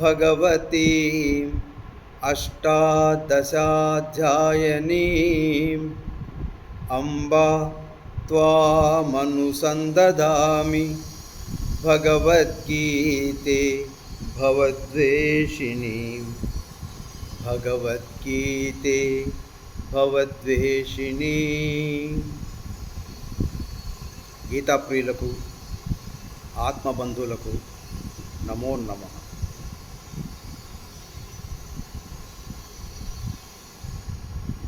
भगवतीम् अष्टादशाध्यायनीम् अम्बा त्वामनुसन्ददामि भगवद्गीते भवद्वेषिणीं भगवद्गीते భవద్వేషిణి గీతాప్రియులకు ఆత్మబంధువులకు నమో నమ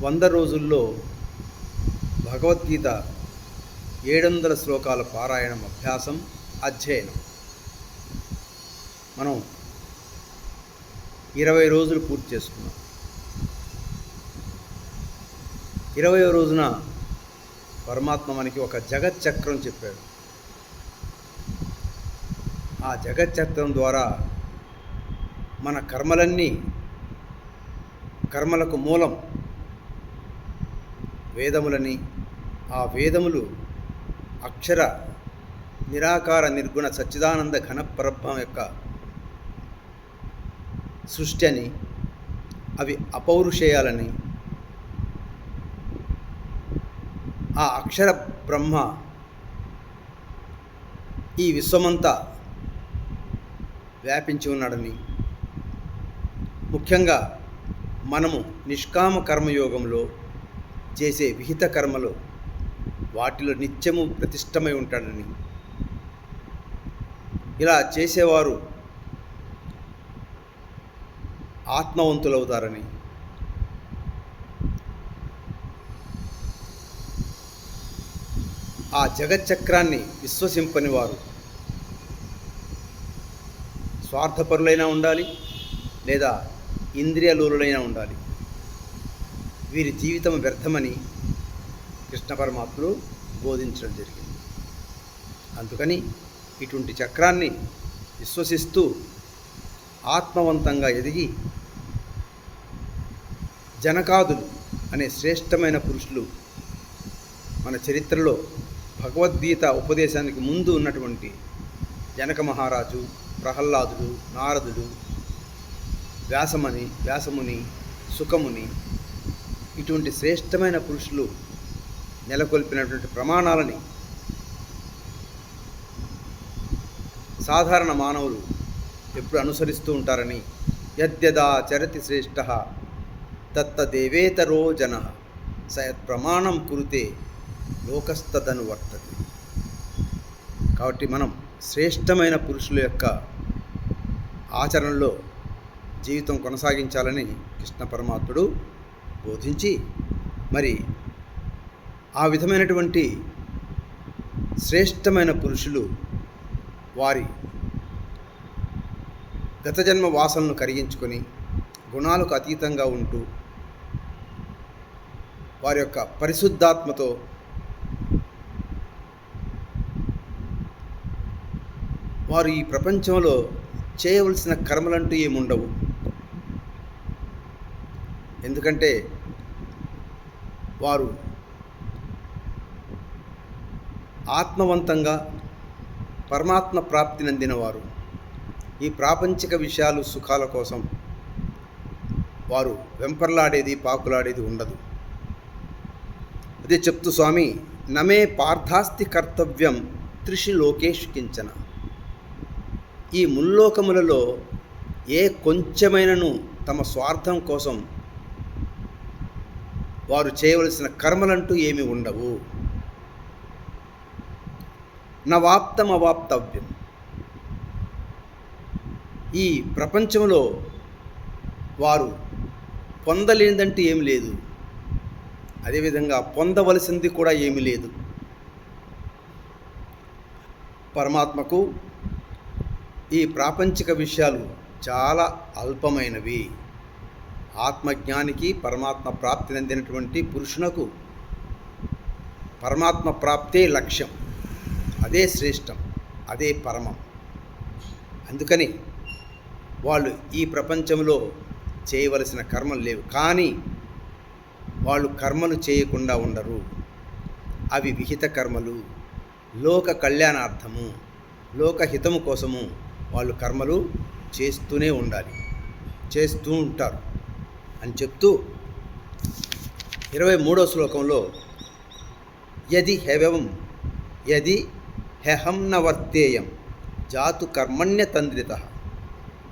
వంద రోజుల్లో భగవద్గీత ఏడు వందల శ్లోకాల పారాయణం అభ్యాసం అధ్యయనం. మనం ఇరవై రోజులు పూర్తి చేసుకున్నాం. ఇరవై రోజున పరమాత్మ మనకి ఒక జగచ్చక్రం చెప్పాడు. ఆ జగచ్చక్రం ద్వారా మన కర్మలన్నీ కర్మలకు మూలం వేదములని ఆ వేదములు అక్షర నిరాకార నిర్గుణ సచ్చిదానంద ఘనపరబ్రహ్మ యొక్క సృష్టి అని అవి అపౌరుషేయాలని ఆ అక్షర బ్రహ్మ ఈ విశ్వమంతా వ్యాపించి ఉన్నాడని. ముఖ్యంగా మనము నిష్కామ కర్మయోగంలో చేసే విహిత కర్మలు వాటిలో నిత్యము ప్రతిష్టమై ఉంటాడని. ఇలా చేసేవారు ఆత్మవంతులవుతారని. ఆ జగచ్చక్రాన్ని విశ్వసింపని వారు స్వార్థపరులైనా ఉండాలి లేదా ఇంద్రియలూరులైనా ఉండాలి. వీరి జీవితం వ్యర్థమని కృష్ణ పరమాత్ముడు బోధించడం జరిగింది. అందుకని ఇటువంటి చక్రాన్ని విశ్వసిస్తూ ఆత్మవంతంగా ఎదిగి జనకాదులు అనే శ్రేష్టమైన పురుషులు మన చరిత్రలో భగవద్గీత ఉపదేశానికి ముందు ఉన్నటువంటి జనక మహారాజు ప్రహ్లాదుడు నారదుడు వ్యాసమని వ్యాసముని సుఖముని ఇటువంటి శ్రేష్టమైన పురుషులు నెలకొల్పినటువంటి ప్రమాణాలని సాధారణ మానవులు ఎప్పుడు అనుసరిస్తూ ఉంటారని యద్యదా చరతి శ్రేష్ట తత్తదేవేతరో జన ప్రమాణం కురితే లోకస్తదను వర్తది కాబట్టి మనం శ్రేష్టమైన పురుషుల యొక్క ఆచరణలో జీవితం కొనసాగించాలని కృష్ణ పరమాత్ముడు బోధించి మరి ఆ విధమైనటువంటి శ్రేష్టమైన పురుషులు వారి గత జన్మ వాసనను కరిగించుకొని గుణాలకు అతీతంగా ఉంటూ వారి యొక్క పరిశుద్ధాత్మతో వారు ఈ ప్రపంచంలో చేయవలసిన కర్మలంటూ ఏముండవు. ఎందుకంటే వారు ఆత్మవంతంగా పరమాత్మ ప్రాప్తి నందినవారు. ఈ ప్రాపంచిక విషయాలు సుఖాల కోసం వారు వెంపర్లాడేది పాకులాడేది ఉండదు. అదే చెప్తూ స్వామి నమే పార్థాస్తి కర్తవ్యం త్రిషి లోకేష్ కించన. ఈ ముల్లోకములలో ఏ కొంచెమైనను తమ స్వార్థం కోసం వారు చేయవలసిన కర్మలంటూ ఏమి ఉండవు. నవాప్తం అవాప్తవ్యం ఈ ప్రపంచంలో వారు పొందలేనిదంటూ ఏమి లేదు. అదేవిధంగా పొందవలసింది కూడా ఏమీ లేదు. పరమాత్మకు ఈ ప్రాపంచిక విషయాలు చాలా అల్పమైనవి. ఆత్మజ్ఞానికి పరమాత్మ ప్రాప్తి చెందినటువంటి పురుషునకు పరమాత్మ ప్రాప్తే లక్ష్యం. అదే శ్రేష్టం అదే పరమం. అందుకని వాళ్ళు ఈ ప్రపంచంలో చేయవలసిన కర్మలు లేవు. కానీ వాళ్ళు కర్మలు చేయకుండా ఉండరు. అవి విహిత కర్మలు. లోక కళ్యాణార్థము లోకహితము కోసము వాళ్ళు కర్మలు చేస్తూనే ఉండాలి. చేస్తూ ఉంటారు. అని చెప్తూ ఇరవై మూడో శ్లోకంలో యది హెవం యది హెహం న వర్తేయం జాతు కర్మణ్య తంద్రిత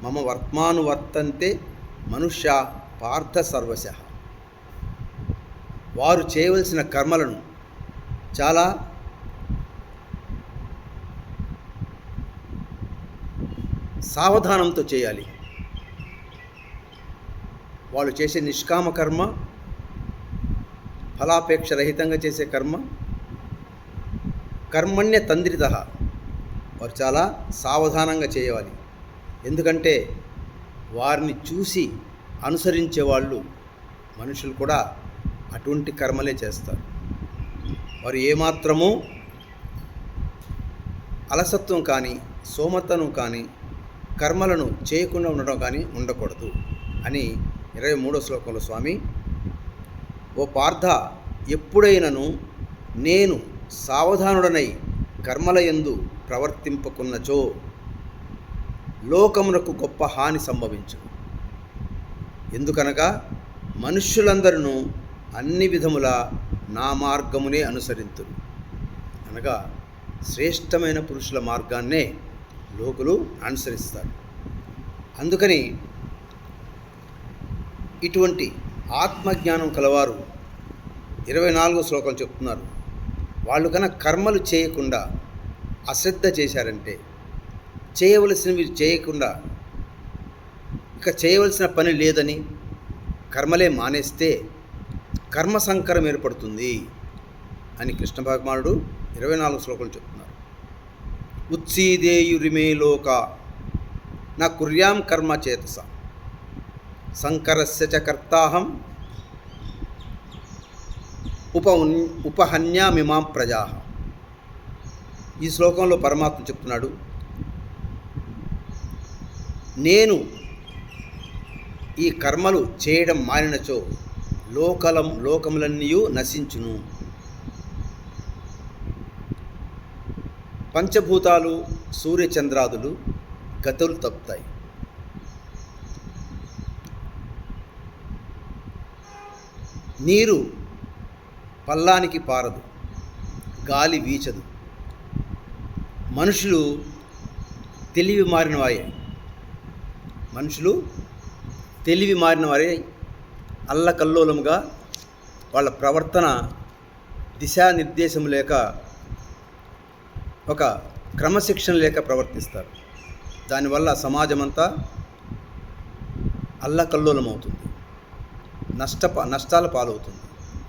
మమ వర్త్మానువర్తంతే మనుష్య పార్థ సర్వశ. వారు చేయవలసిన కర్మలను చాలా సావధానంతో చేయాలి. వాళ్ళు చేసే నిష్కామ కర్మ ఫలాపేక్ష రహితంగా చేసే కర్మ కర్మణ్య తంద్రిత. వారు చాలా సావధానంగా చేయాలి. ఎందుకంటే వారిని చూసి అనుసరించే వాళ్ళు మనుషులు కూడా అటువంటి కర్మలే చేస్తారు. వారు ఏమాత్రము అలసత్వం కానీ సోమతను కానీ కర్మలను చేయకుండా ఉండడం కానీ ఉండకూడదు అని ఇరవై మూడో శ్లోకంలో స్వామి ఓ పార్థ ఎప్పుడైనను నేను సావధానుడనై కర్మలయందు ప్రవర్తింపకున్నచో లోకమునకు గొప్ప హాని సంభవించు ఎందుకనగా మనుష్యులందరూ అన్ని విధముల నా మార్గమునే అనుసరింతురు అనగా శ్రేష్టమైన పురుషుల మార్గాన్నే లోకులు అనుసరిస్తారు. అందుకని ఇటువంటి ఆత్మజ్ఞానం కలవారు. ఇరవై నాలుగో శ్లోకం చెప్తున్నారు. వాళ్ళు కనుక కర్మలు చేయకుండా అశ్రద్ధ చేశారంటే చేయవలసినవి చేయకుండా ఇక చేయవలసిన పని లేదని కర్మలే మానేస్తే కర్మ సంకరం ఏర్పడుతుంది అని కృష్ణ భగవానుడు ఇరవై నాలుగు శ్లోకం చెప్తున్నారు. ఉత్సీదేయురిమే లోక నా కుర్యాం కర్మ చేతస. సంకరస్య చ కర్తాహం. ఉప ఉపహన్యామిమాం ప్రజా ఈ శ్లోకంలో పరమాత్మ చెప్తున్నాడు నేను ఈ కర్మలు చేయడం మానినచో లోకలం లోకములన్నీ నశించును. పంచభూతాలు సూర్యచంద్రాదులు గతులు తప్పుతాయి. నీరు పల్లానికి పారదు గాలి వీచదు. మనుషులు తెలివి మారిన వారే. మనుషులు తెలివి మారిన వారే అల్లకల్లోలముగా వాళ్ళ ప్రవర్తన దిశానిర్దేశం లేక ఒక క్రమశిక్షణ లేక ప్రవర్తిస్తారు. దానివల్ల సమాజమంతా అల్లకల్లోలమవుతుంది. నష్టప నష్టాల పాలవుతుంది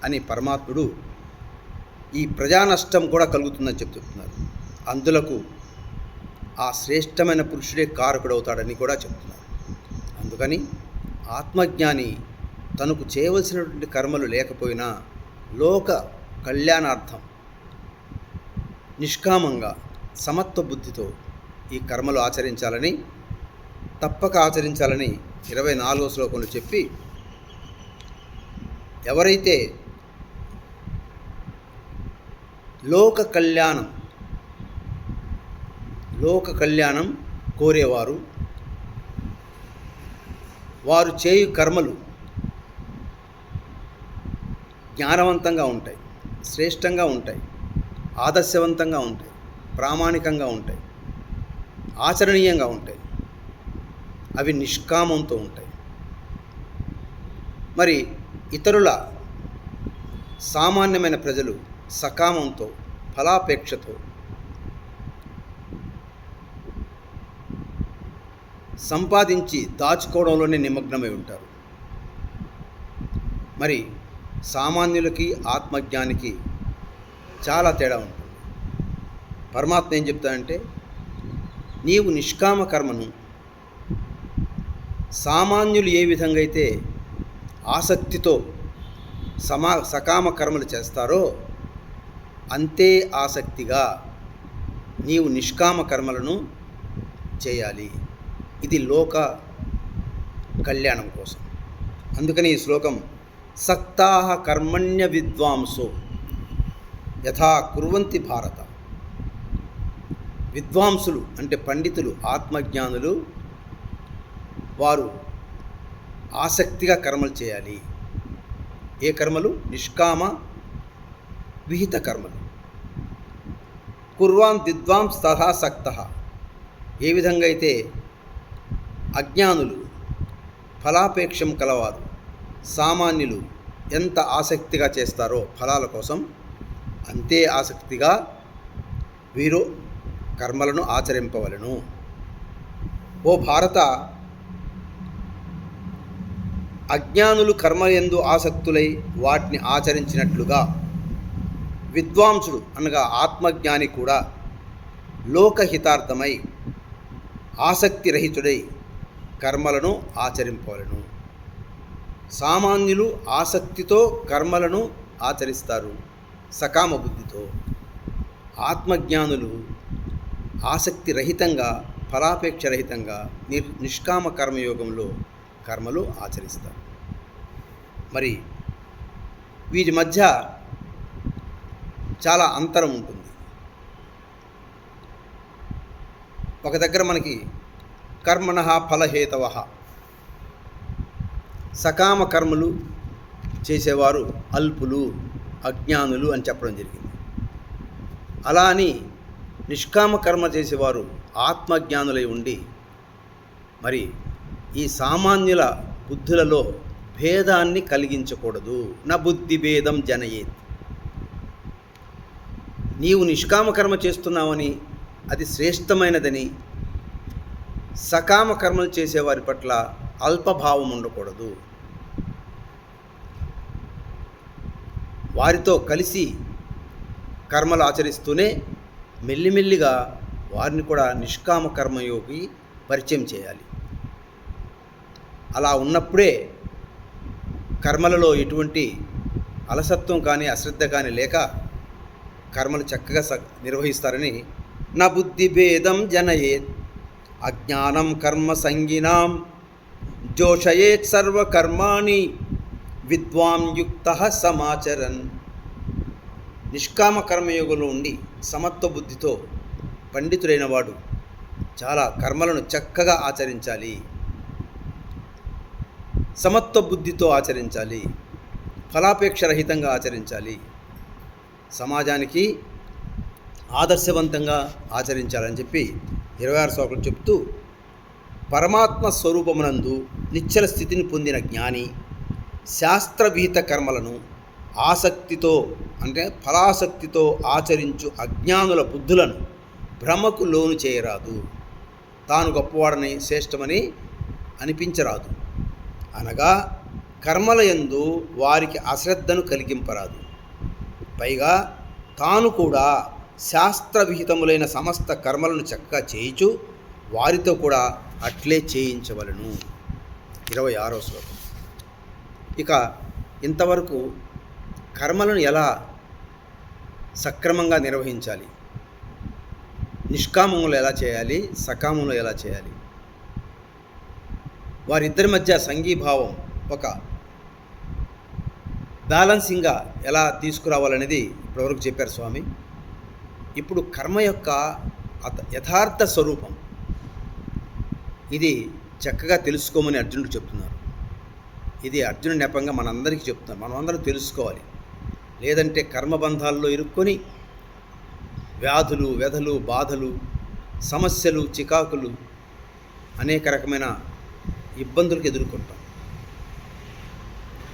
అని పరమాత్ముడు ఈ ప్రజా నష్టం కూడా కలుగుతుందని చెప్తున్నారు. అందులకు ఆ శ్రేష్టమైన పురుషుడే కారకుడవుతాడని కూడా చెప్తున్నారు. అందుకని ఆత్మజ్ఞాని తనకు చేయవలసినటువంటి కర్మలు లేకపోయినా లోక కళ్యాణార్థం నిష్కామంగా సమత్వ బుద్ధితో ఈ కర్మలు ఆచరించాలని తప్పక ఆచరించాలని ఇరవై నాలుగో శ్లోకంలో చెప్పి ఎవరైతే లోక కళ్యాణం లోక కళ్యాణం కోరేవారు వారు చేయు కర్మలు జ్ఞానవంతంగా ఉంటాయి శ్రేష్టంగా ఉంటాయి ఆదర్శవంతంగా ఉంటాయి ప్రామాణికంగా ఉంటాయి ఆచరణీయంగా ఉంటాయి. అవి నిష్కామంతో ఉంటాయి. మరి ఇతరుల సామాన్యమైన ప్రజలు సకామంతో ఫలాపేక్షతో సంపాదించి దాచుకోవడంలోనే నిమగ్నమై ఉంటారు. మరి సామాన్యులకి ఆత్మజ్ఞానికి చాలా తేడా ఉంటుంది. పరమాత్మ ఏం చెప్తాడంటే నీవు నిష్కామ కర్మను సామాన్యులు ఏ విధంగా అయితే ఆసక్తితో సమా సకామ కర్మలు చేస్తారో అంతే ఆసక్తిగా నీవు నిష్కామ కర్మలను చేయాలి. ఇది లోక కళ్యాణం కోసం. అందుకని ఈ శ్లోకం సక్తాహ కర్మణ్య విద్వాంసో యథా కుర్వంతి భారత. విద్వాంసులు అంటే పండితులు ఆత్మజ్ఞానులు వారు ఆసక్తిగా కర్మలు చేయాలి. ఏ కర్మలు? నిష్కామ విహిత కర్మలు. కుర్వాన్ దిద్వాం సహా సక్త. ఏ విధంగా అయితే అజ్ఞానులు ఫలాపేక్షం కలవారు సామాన్యులు ఎంత ఆసక్తిగా చేస్తారో ఫలాల కోసం అంతే ఆసక్తిగా వీరు కర్మలను ఆచరింపవలను. ఓ భారత అజ్ఞానులు కర్మయందు ఆసక్తులై వాటిని ఆచరించినట్లుగా విద్వాంసుడు అనగా ఆత్మజ్ఞాని కూడా లోకహితార్థమై ఆసక్తి రహితుడై కర్మలను ఆచరింపవలను. సామాన్యులు ఆసక్తితో కర్మలను ఆచరిస్తారు సకామ బుద్ధితో ఆత్మజ్ఞానులు ఆసక్తి రహితంగా ఫలాపేక్ష రహితంగా నిర్ నిష్కామ కర్మయోగంలో కర్మలు ఆచరిస్తారు. మరి వీటి మధ్య చాలా అంతరం ఉంటుంది. ఒక దగ్గర మనకి కర్మణ ఫలహేతవ. సకామ కర్మలు చేసేవారు అల్పులు అజ్ఞానులు అని చెప్పడం జరిగింది. అలా అని నిష్కామ కర్మ చేసేవారు ఆత్మజ్ఞానులై ఉండి మరి ఈ సామాన్యుల బుద్ధులలో భేదాన్ని కలిగించకూడదు. నా బుద్ధి భేదం జనయేత్. నీవు నిష్కామకర్మ చేస్తున్నావని అది శ్రేష్టమైనదని సకామ కర్మలు చేసేవారి పట్ల అల్పభావం ఉండకూడదు. వారితో కలిసి కర్మలు ఆచరిస్తూనే మెల్లిమెల్లిగా వారిని కూడా నిష్కామ కర్మయోగి పరిచయం చేయాలి. అలా ఉన్నప్పుడే కర్మలలో ఎటువంటి అలసత్వం కానీ అశ్రద్ధ కానీ లేక కర్మలు చక్కగా స నిర్వహిస్తారని నా బుద్ధి భేదం జనయేత్ అజ్ఞానం కర్మ సంగినాం జోషయేత్ సర్వకర్మాణి విద్వాం యుక్త సమాచరన్. నిష్కామ కర్మయోగంలో ఉండి సమత్వ బుద్ధితో పండితుడైన వాడు చాలా కర్మలను చక్కగా ఆచరించాలి. సమత్వ బుద్ధితో ఆచరించాలి ఫలాపేక్ష రహితంగా ఆచరించాలి. సమాజానికి ఆదర్శవంతంగా ఆచరించాలని చెప్పి ఇరవై ఆరు శ్లోకలు చెప్తూ పరమాత్మ స్వరూపమునందు నిశ్చల స్థితిని పొందిన జ్ఞాని శాస్త్రవిహిత కర్మలను ఆసక్తితో అంటే ఫలాసక్తితో ఆచరించు అజ్ఞానుల బుద్ధులను భ్రమకు లోను చేయరాదు. తాను గొప్పవాడని శ్రేష్టమని అనిపించరాదు. అనగా కర్మల యందు వారికి అశ్రద్ధను కలిగింపరాదు. పైగా తాను కూడా శాస్త్రవిహితములైన సమస్త కర్మలను చక్కగా చేయించు వారితో కూడా అట్లే చేయించవలను. ఇరవై ఆరో శ్లోకం. ఇక ఇంతవరకు కర్మలను ఎలా సక్రమంగా నిర్వహించాలి? నిష్కామంలో ఎలా చేయాలి? సకామంలో ఎలా చేయాలి? వారిద్దరి మధ్య సంఘీభావం ఒక బ్యాలెన్సింగ్గా ఎలా తీసుకురావాలనేది ఇప్పటివరకు చెప్పారు స్వామి. ఇప్పుడు కర్మ యొక్క యథార్థ స్వరూపం. ఇది చక్కగా తెలుసుకోమని అర్జునుడు చెప్తున్నారు. ఇది అర్జునుడి నెపంగా మనందరికీ చెప్తున్నారు. మనం అందరం తెలుసుకోవాలి. లేదంటే కర్మబంధాల్లో ఇరుక్కొని వ్యాధులు వ్యధలు బాధలు సమస్యలు చికాకులు అనేక రకమైన ఇబ్బందులకు ఎదుర్కొంటాం.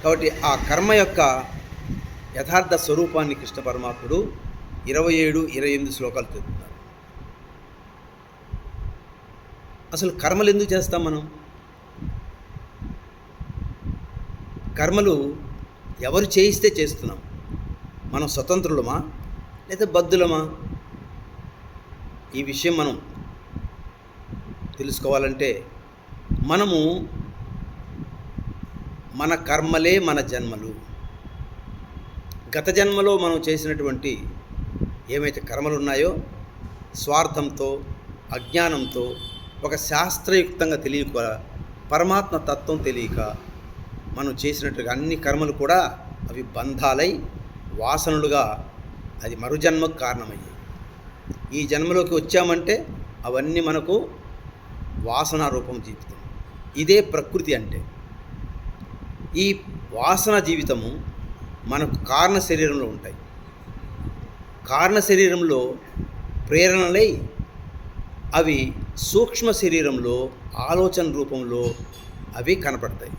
కాబట్టి ఆ కర్మ యొక్క యథార్థ స్వరూపాన్ని కృష్ణ పరమాత్ముడు ఇరవై ఏడు ఇరవై ఎనిమిది శ్లోకాలు తెలుపుతున్నారు అసలు కర్మలు ఎందుకు చేస్తాం మనం? కర్మలు ఎవరు చేయిస్తే చేస్తున్నాం? మనం స్వతంత్రులమా? లేదా బద్దులమా ఈ విషయం మనం తెలుసుకోవాలంటే మనము మన కర్మలే మన జన్మలు. గత జన్మలో మనం చేసినటువంటి ఏమైతే కర్మలు ఉన్నాయో స్వార్థంతో అజ్ఞానంతో ఒక శాస్త్రయుక్తంగా తెలియక పరమాత్మ తత్వం తెలియక మనం చేసినట్టుగా అన్ని కర్మలు కూడా అవి బంధాలై వాసనలుగా అది మరుజన్మకు కారణమయ్యాయి. ఈ జన్మలోకి వచ్చామంటే అవన్నీ మనకు వాసన రూపం జీవితం ఇదే ప్రకృతి అంటే. ఈ వాసన జీవితము మనకు కారణ శరీరంలో ఉంటాయి. కారణ శరీరంలో ప్రేరణలై అవి సూక్ష్మ శరీరంలో ఆలోచన రూపంలో అవి కనపడతాయి.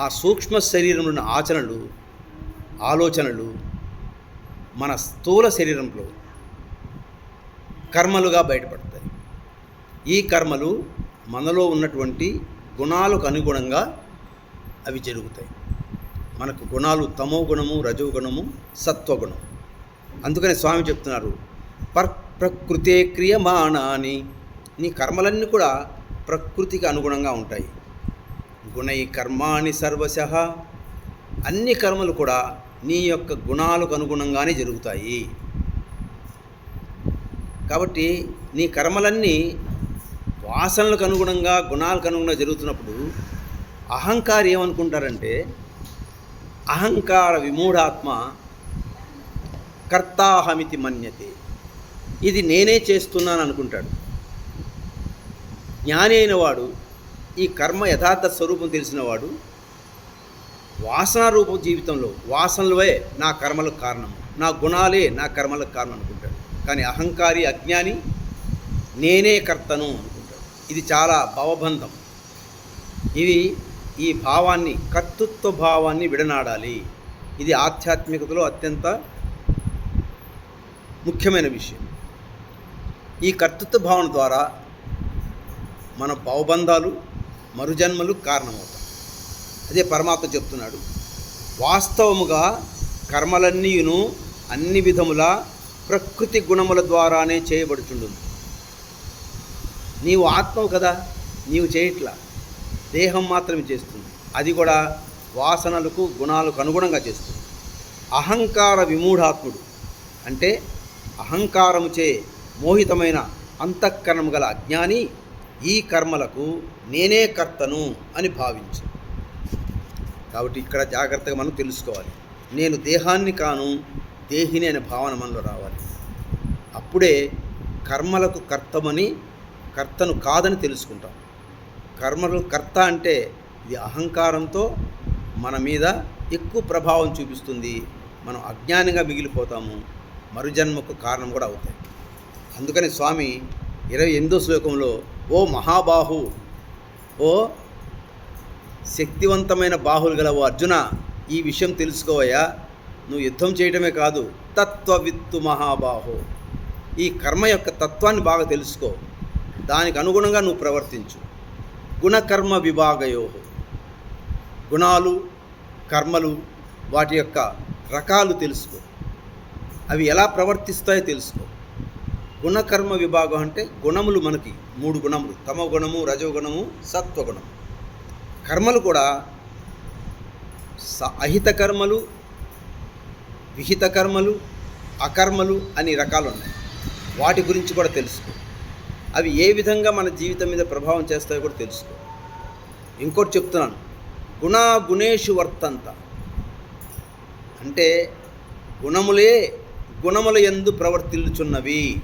ఆ సూక్ష్మ శరీరంలోని ఆచరణలు ఆలోచనలు మన స్థూల శరీరంలో కర్మలుగా బయటపడతాయి. ఈ కర్మలు మనలో ఉన్నటువంటి గుణాలకు అనుగుణంగా అవి జరుగుతాయి. మనకు గుణాలు తమో గుణము రజో గుణము సత్వగుణం అందుకని స్వామి చెప్తున్నారు పర్ ప్రకృతే క్రియమాణాని. నీ కర్మలన్నీ కూడా ప్రకృతికి అనుగుణంగా ఉంటాయి. గుణై కర్మాణి సర్వశ. అన్ని కర్మలు కూడా నీ యొక్క గుణాలకు అనుగుణంగానే జరుగుతాయి. కాబట్టి నీ కర్మలన్నీ వాసనలకు అనుగుణంగా గుణాలకు అనుగుణంగా జరుగుతున్నప్పుడు అహంకారి ఏమనుకుంటారంటే అహంకార విమూఢాత్మ కర్తాహమితి మన్యతే. ఇది నేనే చేస్తున్నాను అనుకుంటాడు. జ్ఞాని అయిన వాడు ఈ కర్మ యథార్థ స్వరూపం తెలిసినవాడు వాసనారూప జీవితంలో వాసనలవే నా కర్మలకు కారణం నా గుణాలే నా కర్మలకు కారణం అనుకుంటాడు. కానీ అహంకారి అజ్ఞాని నేనే కర్తను అనుకుంటాడు ఇది చాలా భవబంధం. ఇవి ఈ భావాన్ని కర్తృత్వ భావాన్ని విడనాడాలి. ఇది ఆధ్యాత్మికతలో అత్యంత ముఖ్యమైన విషయం. ఈ కర్తృత్వ భావన ద్వారా మన భావబంధాలు మరుజన్మలు కారణమవుతాయి. అదే పరమాత్మ చెప్తున్నాడు. వాస్తవముగా కర్మలన్నీయును అన్ని విధముల ప్రకృతి గుణముల ద్వారానే చేయబడుచుండును. నీవు ఆత్మవు కదా నీవు చేయట్లా. దేహం మాత్రమే చేస్తుంది. అది కూడా వాసనలకు గుణాలకు అనుగుణంగా చేస్తుంది. అహంకార విమూఢాత్ముడు అంటే అహంకారముచే మోహితమైన అంతఃకరణము గల అజ్ఞాని ఈ కర్మలకు నేనే కర్తను అని భావించు. కాబట్టి ఇక్కడ జాగ్రత్తగా మనం తెలుసుకోవాలి. నేను దేహాన్ని కాను దేహిని అనే భావన మనలో రావాలి. అప్పుడే కర్మలకు కర్తమని కర్తను కాదని తెలుసుకుంటాం. కర్మలు కర్త అంటే ఇది అహంకారంతో మన మీద ఎక్కువ ప్రభావం చూపిస్తుంది. మనం అజ్ఞానంగా మిగిలిపోతాము. మరుజన్మకు కారణం కూడా అవుతాయి. అందుకని స్వామి ఇరవై ఎనిమిదో శ్లోకంలో ఓ మహాబాహు ఓ శక్తివంతమైన బాహులు గల ఓ అర్జున ఈ విషయం తెలుసుకోవయ్యా. నువ్వు యుద్ధం చేయడమే కాదు తత్వవిత్తు మహాబాహు. ఈ కర్మ యొక్క తత్వాన్ని బాగా తెలుసుకో. దానికి అనుగుణంగా నువ్వు ప్రవర్తించు. గుణకర్మ విభాగయో. గుణాలు కర్మలు వాటి యొక్క రకాలు తెలుసుకో. అవి ఎలా ప్రవర్తిస్తాయో తెలుసుకో. గుణకర్మ విభాగం అంటే గుణములు మనకి మూడు గుణములు. తమ గుణము రజోగుణము సత్వగుణము. కర్మలు కూడా స అహిత కర్మలు విహిత కర్మలు అకర్మలు అని రకాలు ఉన్నాయి వాటి గురించి కూడా తెలుసుకో. అవి ఏ విధంగా మన జీవితం మీద ప్రభావం చేస్తాయో కూడా తెలుసుకో. ఇంకోటి చెప్తున్నాను. గుణా గుణేషు వర్తంత. అంటే గుణములే గుణముల ఎందు ప్రవర్తిల్లుచున్నవి.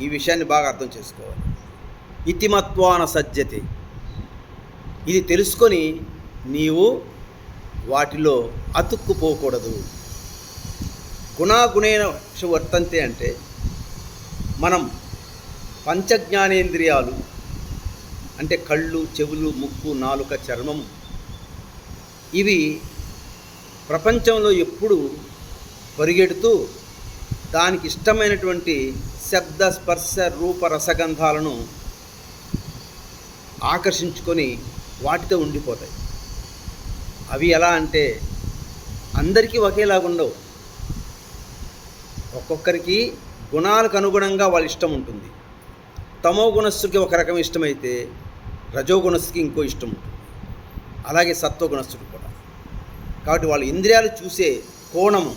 ఈ విషయాన్ని బాగా అర్థం చేసుకోవాలి. ఇతిమత్వాన సజ్జతి. ఇది తెలుసుకొని నీవు వాటిలో అతుక్కుపోకూడదు. గుణాగుణేన వర్తంతే అంటే మనం పంచజ్ఞానేంద్రియాలు అంటే కళ్ళు చెవులు ముక్కు నాలుక చర్మము. ఇవి ప్రపంచంలో ఎప్పుడు పరిగెడుతూ దానికి ఇష్టమైనటువంటి శబ్ద స్పర్శ రూప రసగంధాలను ఆకర్షించుకొని వాటితో ఉండిపోతాయి. అవి ఎలా అంటే అందరికీ ఒకేలాగా ఉండవు ఒక్కొక్కరికి గుణాలకు అనుగుణంగా వాళ్ళ ఇష్టం ఉంటుంది. తమో గుణస్సుకి ఒక రకం ఇష్టమైతే రజో గుణస్సుకి ఇంకో ఇష్టం అలాగే అలాగే సత్వగుణస్థుడు కూడా. కాబట్టి వాళ్ళ ఇంద్రియాలు చూసే కోణం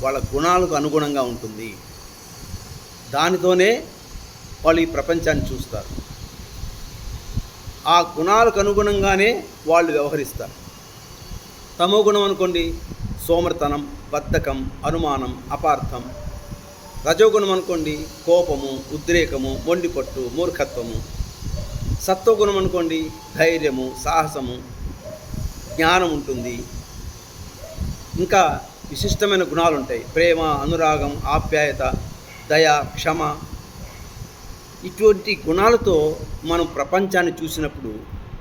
వాళ్ళ గుణాలకు అనుగుణంగా ఉంటుంది. దానితోనే వాళ్ళు ఈ ప్రపంచాన్ని చూస్తారు. ఆ గుణాలకు అనుగుణంగానే వాళ్ళు వ్యవహరిస్తారు. తమో గుణం అనుకోండి సోమర్తనం బద్ధకం అనుమానం అపార్థం రజోగుణం అనుకోండి కోపము ఉద్రేకము మొండిపట్టు మూర్ఖత్వము. సత్వగుణం అనుకోండి ధైర్యము సాహసము జ్ఞానం ఉంటుంది ఇంకా విశిష్టమైన గుణాలు ఉంటాయి ప్రేమ అనురాగం ఆప్యాయత దయ క్షమ. ఇటువంటి గుణాలతో మనం ప్రపంచాన్ని చూసినప్పుడు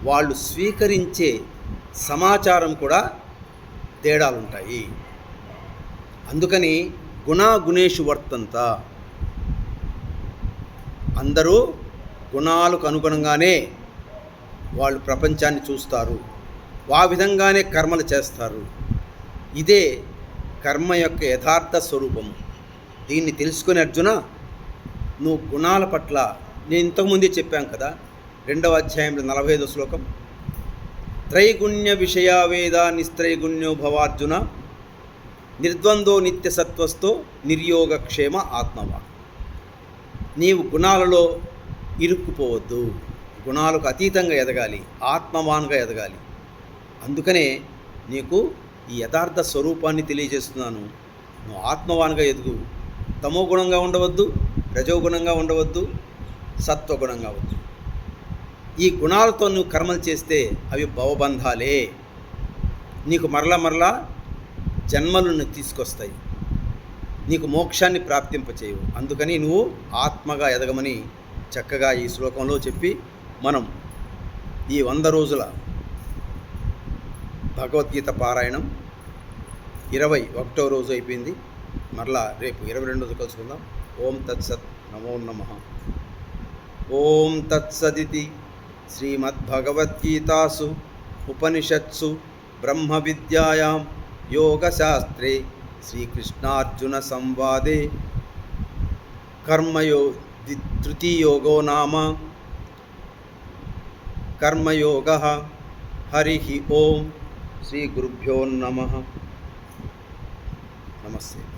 వాళ్ళు స్వీకరించే సమాచారం కూడా తేడాలుంటాయి. అందుకని గుణేషు వర్తంత. అందరూ గుణాలకు అనుగుణంగానే వాళ్ళు ప్రపంచాన్ని చూస్తారు. ఆ విధంగానే కర్మలు చేస్తారు. ఇదే కర్మ యొక్క యథార్థ స్వరూపం దీన్ని తెలుసుకుని అర్జున నువ్వు గుణాల పట్ల నేను ఇంతకుముందే చెప్పాను కదా రెండవ అధ్యాయంలో నలభై ఐదో శ్లోకం. త్రైగుణ్య విషయా వేద నిస్త్రైగుణ్యో భవార్జున నిర్ద్వందో నిత్య సత్వస్తో నిర్యోగక్షేమ ఆత్మవా నీవు గుణాలలో ఇరుక్కుపోవద్దు. గుణాలకు అతీతంగా ఎదగాలి ఆత్మవాన్గా ఎదగాలి. అందుకనే నీకు ఈ యథార్థ స్వరూపాన్ని తెలియజేస్తున్నాను. నువ్వు ఆత్మవాన్గా ఎదుగు. తమో గుణంగా ఉండవద్దు రజోగుణంగా ఉండవద్దు సత్వగుణంగా వద్దు. ఈ గుణాలతో నువ్వు కర్మలు చేస్తే అవి భవబంధాలే. నీకు మరలా మరలా జన్మలను తీసుకొస్తాయి. నీకు మోక్షాన్ని ప్రాప్తింపచేయవు అందుకని నువ్వు ఆత్మగా ఎదగమని చక్కగా ఈ శ్లోకంలో చెప్పి మనం ఈ వంద రోజుల భగవద్గీత పారాయణం ఇరవై ఒకటో రోజు అయిపోయింది. మరలా రేపు ఇరవై రెండోది కలుసుకుందాం. ఓం తత్సత్ నమో నమ. ఓం తత్సదితి శ్రీమద్భగవద్గీతాసు ఉపనిషత్సు బ్రహ్మ విద్యాయాం योगशास्त्रे श्रीकृष्णार्जुनसंवादे। कर्मयो तृतीयोगो नाम। हरि ओम। ओं श्रीगुरुभ्यो नमः। नमस्ते।